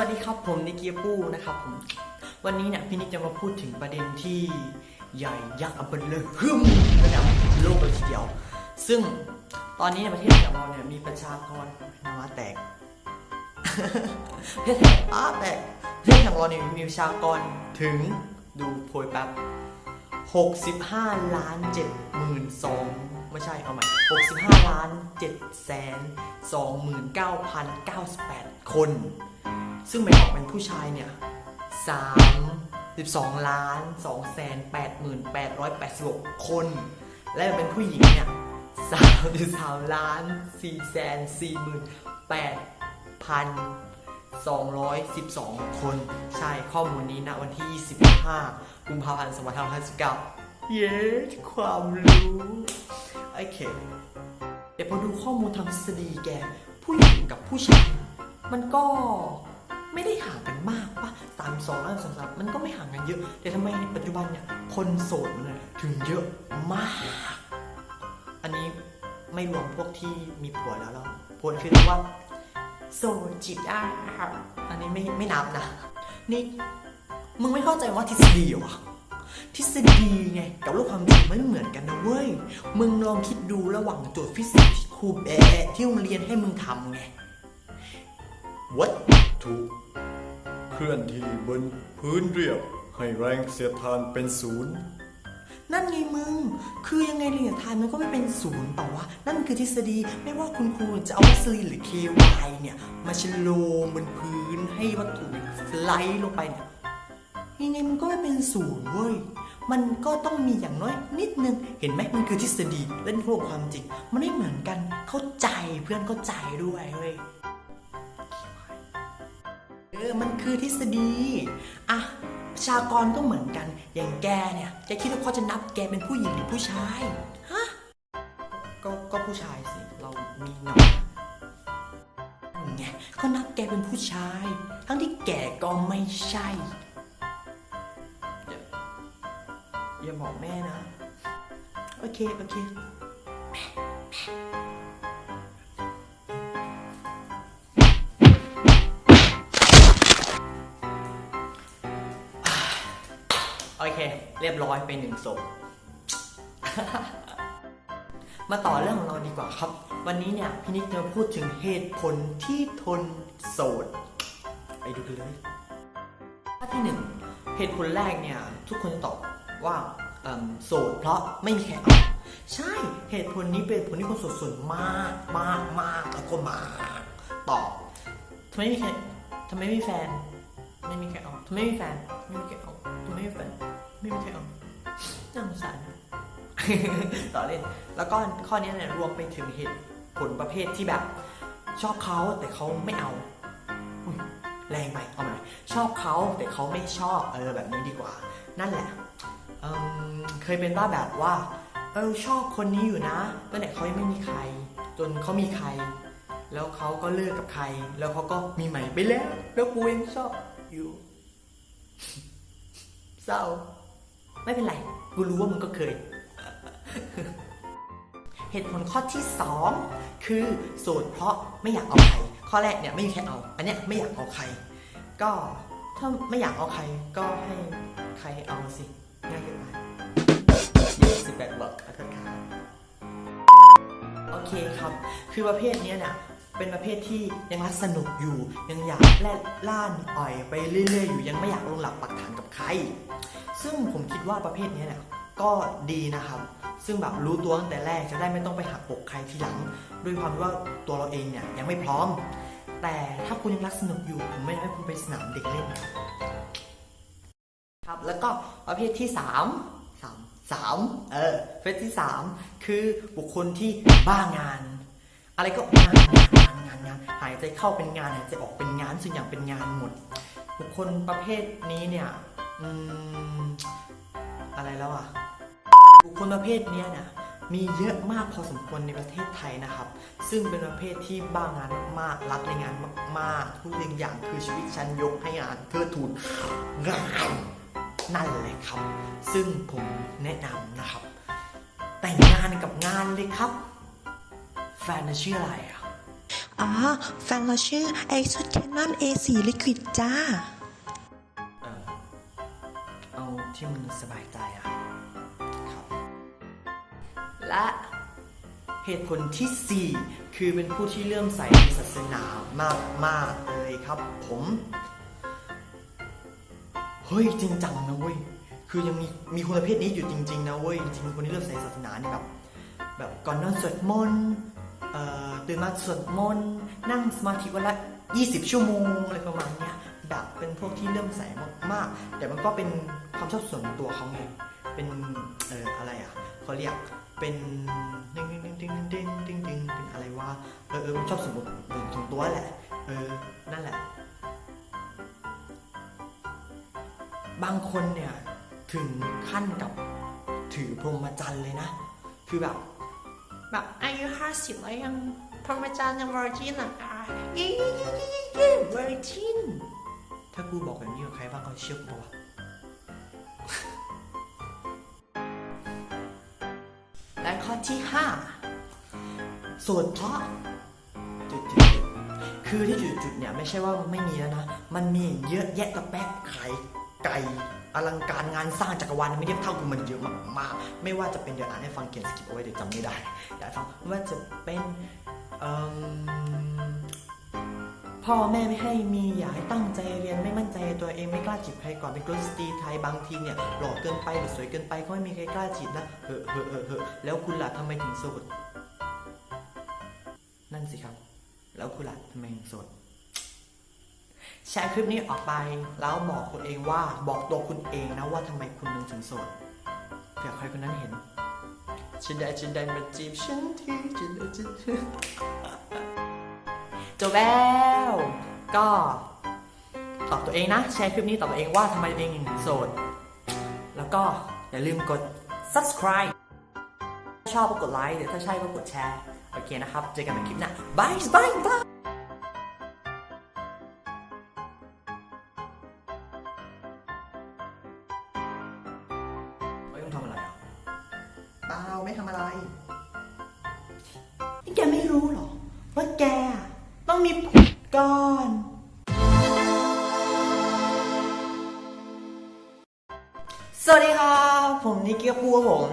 วัสดีครับผมนิกเกียปูนะครับผมวันนี้เนี่ยพี่นิกจะมาพูดถึงประเด็นที่ใหญ่ยักษ์อันเป็นเลยหึมระดับโลกเลยทีเดียว ซึ่งตอนนี้ในประเทศของเราเนี่ยมีประชากรนามาแตกประเทศอ้าแตกประเทศของเราเนี่ยมีประชากรถึงดูโพยแป๊บ65ล้าน7หมื่น2ไม่ใช่เอาใหม่65ล้าน7แสน29,098 คน ซึ่งแบ่งออกเป็นผู้ชายเนี่ย32ล้าน2แสน88,886คน และเป็นผู้หญิงเนี่ย33ล้าน4แสน48,212คน ใช่ข้อมูลนี้ณวันที่25กุมภาพันธ์2559เย้ความรู้ โอเค เดี๋ยวพอดูข้อมูลทางทฤษฎีแก ผู้หญิงกับผู้ชายมันก็ ไม่ได้ห่างกันมากปะสามสองล้านสามสามมันก็ไม่ห่างกันเยอะ แต่ทำไมในปัจจุบันเนี่ยคนโสดเนี่ยถึงเยอะมาก อันนี้ไม่รวมพวกที่มีผัวแล้วหรอกผัวคือเรียกว่าโสดจิตอะอันนี้ไม่ไม่นับนะ นี่มึงไม่เข้าใจว่าทฤษฎีเหรอวะทฤษฎีไงกับโลกความจริงไม่เหมือนกันนะเว้ย มึงลองคิดดูระหว่างโจทย์ฟิสิกส์ที่ครูแบะที่โรงเรียนให้มึงทำไงวัตถุ เคลื่อนที่บนพื้นเรียบ ให้แรงเสียดทานเป็นศูนย์ นั่นไงมึง คือยังไงเรียนทานมันก็ไม่เป็นศูนย์เปล่าวะ นั่นคือทฤษฎีไม่ว่าคุณครูจะเอาวัสลีนหรือ KY เนี่ย มาชโลมบนพื้นให้วัตถุสไลด์ลงไปเนี่ยยังไงมันก็ไม่เป็นศูนย์เว้ย มันก็ต้องมีอย่างน้อยนิดนึง เห็นไหมมันคือทฤษฎีและนี่คือโลกความจริง มันไม่เหมือนกัน เข้าใจเพื่อนเข้าใจด้วยเว้ย ออมันคือทฤษฎีอะประชากรก็เหมือนกัน อย่างแกเนี่ยแกคิดว่าเขาจะนับแกเป็นผู้หญิงหรือผู้ชายฮะก็ก็ผู้ชายสิเรามีหนอยไงเขานับแกเป็นผู้ชาย ทั้งที่แกก็ไม่ใช่อย่าอย่าบอกแม่นะ โอเค โอเค โอเค เรียบร้อยไปหนึ่งศพมาต่อเรื่องของเราดีกว่าครับ วันนี้เนี่ยพี่นิกจะพูดถึงเหตุผลที่ทนโสด ไปดูกันเลยข้อที่หนึ่งเหตุผลแรกเนี่ยทุกคนตอบว่าโสดเพราะไม่มีใครเอาใช่เหตุผลนี้เป็นผลที่คนโสดส่วนมากมากมากแล้วก็มากตอบทำไมไม่มีใครทำไมไม่มีแฟน ไม่มีใครเอาทำไมไม่มีแฟนไม่มีใครเอาทำไมไม่มีแฟนไม่มีใครเอาน่าสงสารต่อเล่น แล้วก็ข้อนี้เนี่ยรวมไปถึงเหตุผลประเภทที่แบบ ชอบเขาแต่เขาไม่เอาอุ๊ยแรงไปเอาใหม่ชอบเขาแต่เขาไม่ชอบเออแบบนี้ดีกว่า นั่นแหละเอิ่มเคยเป็นบ้าแบบว่าเออชอบคนนี้อยู่นะตั้งแต่เขายังไม่มีใคร จนเขามีใคร แล้วเขาก็เลิกกับใคร แล้วเขาก็มีใหม่ไปแล้ว แล้วกูยังชอบ อยู่ เศร้า ไม่เป็นไร กูรู้ว่ามึงก็เคย เหตุผลข้อที่สองคือโสดเพราะไม่อยากเอาใคร ข้อแรกเนี่ยไม่มีใครเอา อันเนี้ยไม่อยากเอาใคร ก็ถ้าไม่อยากเอาใครก็ให้ใครเอาสิง่ายเกินไปยี่สิบแปดบวกอโทษครับโอเคครับ คือประเภทเนี้ยเนี่ย เป็นประเภทที่ยังรักสนุกอยู่ ยังอยากแล่นล่านอ่อยไปเรื่อยๆ อยู่ยังไม่อยากลงหลักปักฐานกับใคร ซึ่งผมคิดว่าประเภทนี้เนี่ยก็ดีนะครับ ซึ่งแบบรู้ตัวตั้งแต่แรกจะได้ไม่ต้องไปหักอกใครทีหลัง ด้วยความที่ว่าตัวเราเองเนี่ยยังไม่พร้อม แต่ถ้าคุณยังรักสนุกอยู่ผมไม่อยากให้คุณไปสนามเด็กเล่นครับครับแล้วก็ประเภทที่สามสามสามเออประเภทที่สามคือบุคคลที่บ้างาน อะไรก็งาน งานหายใจเข้าเป็นงานหายใจออกเป็นงานสิ่งอย่างเป็นงานหมด บุคคลประเภทนี้เนี่ยอืมอะไรแล้วอะบุคคลประเภทนี้นะมีเยอะมากพอสมควรในประเทศไทยนะครับ ซึ่งเป็นประเภทที่บ้างานมากๆรักในงานมากๆทุกสิ่งอย่างคือชีวิตฉันยกให้งานเพื่อทูนงานนั่นเลยครับ ซึ่งผมแนะนำนะครับ แต่งงานกับงานเลยครับ แฟนน่ะชื่ออะไร อะอ๋อแฟนเราชื่อ ไอชุดแคนนอน A4 Liquid จ้า เออเอาที่มึงสบายใจอะครับ และเหตุผลที่ 4 คือเป็นผู้ที่เลื่อมใสในศาสนามากมาก ๆ เลยครับผม เฮ้ย จริงจังนะเว้ย คือยังมีมีคนประเภทนี้อยู่จริง ๆ นะเว้ย จริงๆคนที่เลื่อมใสศาสนาเนี่ยแบบแบบก่อนนอนสวดมนต์เอ่อ ตื่นมาสวดมนต์นั่งสมาธิวันละ 20 ชั่วโมงอะไรประมาณเนี้ยแบบเป็นพวกที่เลื่มใส่มากๆ แต่มันก็เป็นความชอบส่วนตัวเขาไงเป็นเอ่ออะไรอะเขาเรียกเป็นดึงดึงดึงดึงดึงดึงดึงเป็นอะไรวะเออเออมันชอบสมมติส่วนตัวแหละเออนั่นแหละ บางคนเนี่ยถึงขั้นกับถือพรหมจรรย์เลยนะ คือแบบ แบบอายุห้าสิบแล้วยังพรหมจรรย์ยังวอร์จินอะอะเย้เย้เย้เย้เย้วอร์จินถ้ากูบอกแบบนี้กับใครบ้างก็เชื่อกูปะวะและข้อที่ห้าโสดเพราะจุดจุดจุดคือที่จุดจุดเนี่ยไม่ใช่ว่ามันไม่มีแล้วนะ มันมีเยอะแยะกระแป๊กไข่ไก่ อลังการงานสร้างจักรวาลไม่เทียบเท่ากูมันเยอะมากๆไม่ว่าจะเป็นเดี๋ยวอ่านให้ฟังเขียนสกิปเอาไว้เดี๋ยวจำไม่ได้เดี๋ยวให้ฟังว่าจะเป็นพ่อแม่ไม่ให้มีอยากให้ตั้งใจเรียนไม่มั่นใจตัวเองไม่กล้าจีบใครก่อนเป็นกลสตรีไทยบางทีเนี่ยหล่อเกินไปหรือสวยเกินไปก็ไม่มีใครกล้าจีบนะเฮ้อเฮ้อเฮ้อเฮ้อแล้วคุณล่ะทำไมถึงโสดนั่นสิครับ แล้วคุณล่ะทำไมถึงโสด แชร์คลิปนี้ออกไปแล้วบอกคุณเองว่าบอกตัวคุณเองนะว่าทำไมคุณถึงโสดเผื่อใครคนนั้นเห็นฉันได้ฉันได้มาจีบฉันทีฉันได้ฉันจบแล้วก็ตอบตัวเองนะ แชร์คลิปนี้ตอบตัวเองว่าทำไมตัวเองถึงโสด แล้วก็อย่าลืมกด subscribe ชอบก็กดไลค์หรือถ้าใช่ก็กดแชร์ โอเคนะครับ เจอกันใหม่คลิปหน้าบายบายบาย นี่แกไม่รู้เหรอว่าแกต้องมีผุดก่อนสวัสดีครับผมนิกเกียร์ปูครับผม